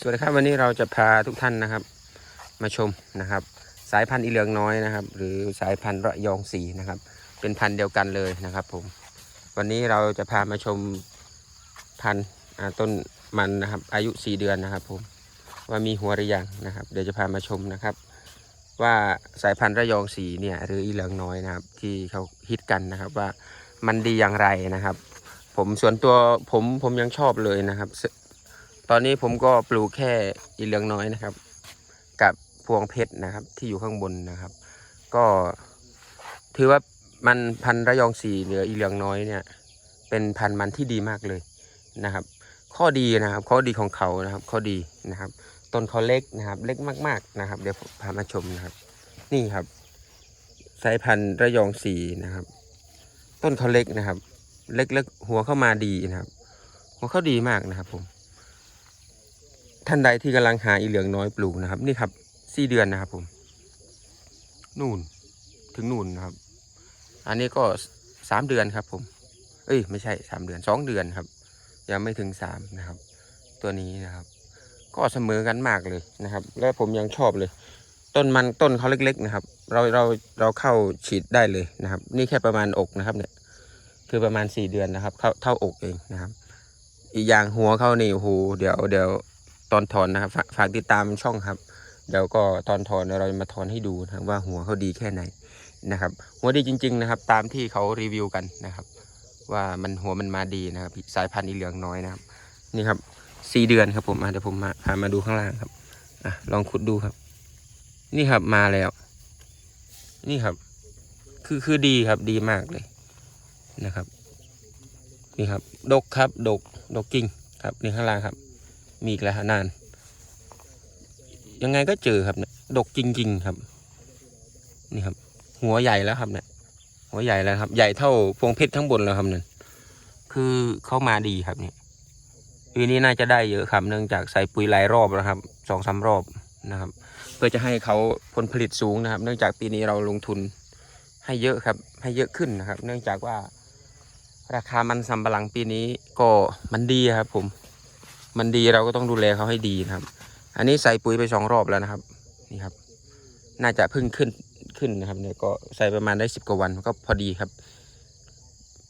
สวัสดีครับวันนี้เราจะพาทุกท่านนะครับ มาชมนะครับ สายพันธุ์อีเหลืองน้อยนะครับ หรือสายพันธุ์ระยองสีนะครับ เป็นพันธุ์เดียวกันเลยนะครับ ผม วันนี้เราจะพามาชมพันธุ์ต้นมันนะครับ อายุ4เดือนนะครับ ผมว่ามีหัวหรือยังนะครับ เดี๋ยวจะพามาชมนะครับ ว่าสายพันธุ์ระยองสีเนี่ยหรืออีเหลืองน้อยนะครับ ที่เขาฮิตกันนะครับว่ามันดีอย่างไรนะครับ ผมส่วนตัวผมผมยังชอบเลยนะครับ ตอนนี้ผมก็ปลูกแค่อีเหลืองน้อยนะครับ กับพวงเพชรนะครับ ที่อยู่ข้างบนนะครับ ก็ถือว่ามันพันระยองสีเหลืออีเหลืองน้อยเนี่ย เป็นพันมันที่ดีมากเลยนะครับ ข้อดีนะครับ ข้อดีของเขานะครับ ข้อดีนะครับ ต้นเขาเล็กนะครับ เล็กมากๆนะครับ เดี๋ยวพามาชมนะครับ นี่ครับ สายพันธุ์ระยองสีนะครับ ต้นเขาเล็กนะครับ เล็กๆหัวเข้ามาดีนะครับ หัวเขาดีมากนะครับผม ท่านใดที่กำลังหาอีเหลืองน้อยปลูกนะครับ นี่ครับสี่เดือนนะครับผมนู่นถึงนู่นนะครับ อันนี้ก็สามเดือนครับ ผม เอ้ยไม่ใช่สามเดือนสองเดือนครับ ยังไม่ถึงสามนะครับ ตัวนี้นะครับ ก็เสมอกันมากเลยนะครับ และผมยังชอบเลย ต้นมันต้นเขาเล็ก ๆ นะครับ เราเราเราเข้าฉีดได้เลยนะครับ นี่แค่ประมาณอกนะครับ เนี่ย คือประมาณสี่เดือนนะครับ เท่าเท่าอกเองนะครับ อีกอย่างหัวเขานี่โอ้โหเดี๋ยวเดี๋ยว ตอนถอนนะครับฝากฝากติดตามช่องครับเดี๋ยวก็ตอนถอนเราจะมาถอนให้ดูนะว่าหัวเขาดีแค่ไหนนะครับ หัวดีจริง ๆ นะครับ ตามที่เขารีวิวกันนะครับ ว่ามันหัวมันมาดีนะครับ สายพันธุ์อีเหลืองน้อยนะครับ นี่ครับสี่เดือนครับผมเดี๋ยวผมมาพามาดูข้างล่างครับอะลองขุดดูครับ นี่ครับมาแล้ว นี่ครับ คือคือดีครับดีมากเลยนะครับ นี่ครับ ดกครับ ดก ดกกิ่งครับนี่ข้างล่างครับ มีอีกแล้วฮะนาน ยังไงก็เจอครับเนี่ยดกจริง ๆ ครับ นี่ครับ หัวใหญ่แล้วครับเนี่ยหัวใหญ่แล้วครับ ใหญ่เท่าพวงเพชรทั้งบนแล้วครับเนั่นคือเข้ามาดีครับเนี่ยปีนี้น่าจะได้เยอะครับเนื่องจากใส่ปุ๋ยหลายรอบแล้วครับสองสามรอบนะครับ เพื่อจะให้เขาผลผลิตสูงนะครับ เนื่องจากปีนี้เราลงทุนให้เยอะครับ ให้เยอะขึ้นนะครับ เนื่องจากว่าราคามันสำปะหลังปีนี้ก็มันดีครับผม มันดีเราก็ต้องดูแลเขาให้ดีนะครับ อันนี้ใส่ปุ๋ยไปสองรอบแล้วนะครับ นี่ครับ น่าจะเพิ่งขึ้นขึ้นนะครับเนี่ยก็ใส่ประมาณได้สิบกว่าวันก็พอดีครับ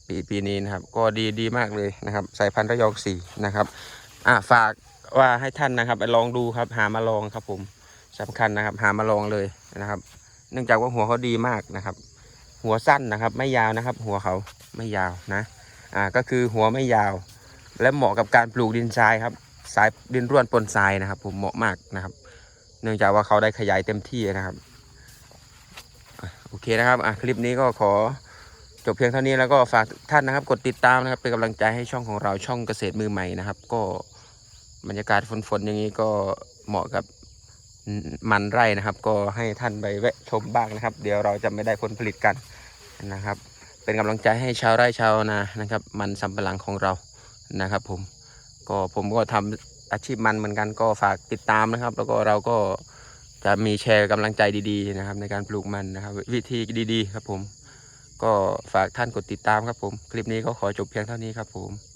ปีปีนี้นะครับ ก็ดีดีมากเลยนะครับ สายพันธุ์ระยองสีนะครับ อะฝากว่าให้ท่านนะครับไปลองดูครับ หามาลองครับ ผมสำคัญนะครับ หามาลองเลยนะครับ เนื่องจากว่าหัวเขาดีมากนะครับ หัวสั้นนะครับ ไม่ยาวนะครับ หัวเขาไม่ยาวนะ อ่าก็คือหัวไม่ยาว และเหมาะกับการปลูกดินทรายครับสายดินร่วนปนทรายนะครับ ผมเหมาะมากนะครับ เนื่องจากว่าเขาได้ขยายเต็มที่นะครับโอเคนะครับอะคลิปนี้ก็ขอจบเพียงเท่านี้แล้วก็ฝากท่านนะครับ กดติดตามนะครับเป็นกำลังใจให้ช่องของเราช่องเกษตรมือใหม่นะครับ ก็บรรยากาศฝนๆอย่างนี้ก็เหมาะกับมันไร่นะครับ ก็ให้ท่านไปแวะชมบ้างนะครับ เดี๋ยวเราจะไม่ได้ผลผลิตกันนะครับ เป็นกำลังใจให้ชาวไร่ชาวนานะครับ มันสำปะหลังของเรา นะครับ ผมก็ผมก็ทำอาชีพมันเหมือนกันก็ฝากติดตามนะครับ แล้วก็เราก็จะมีแชร์กำลังใจดีๆนะครับ ในการปลูกมันนะครับ วิธีดีๆ ครับผม ก็ฝากท่านกดติดตามครับผม คลิปนี้ก็ขอจบเพียงเท่านี้ครับผม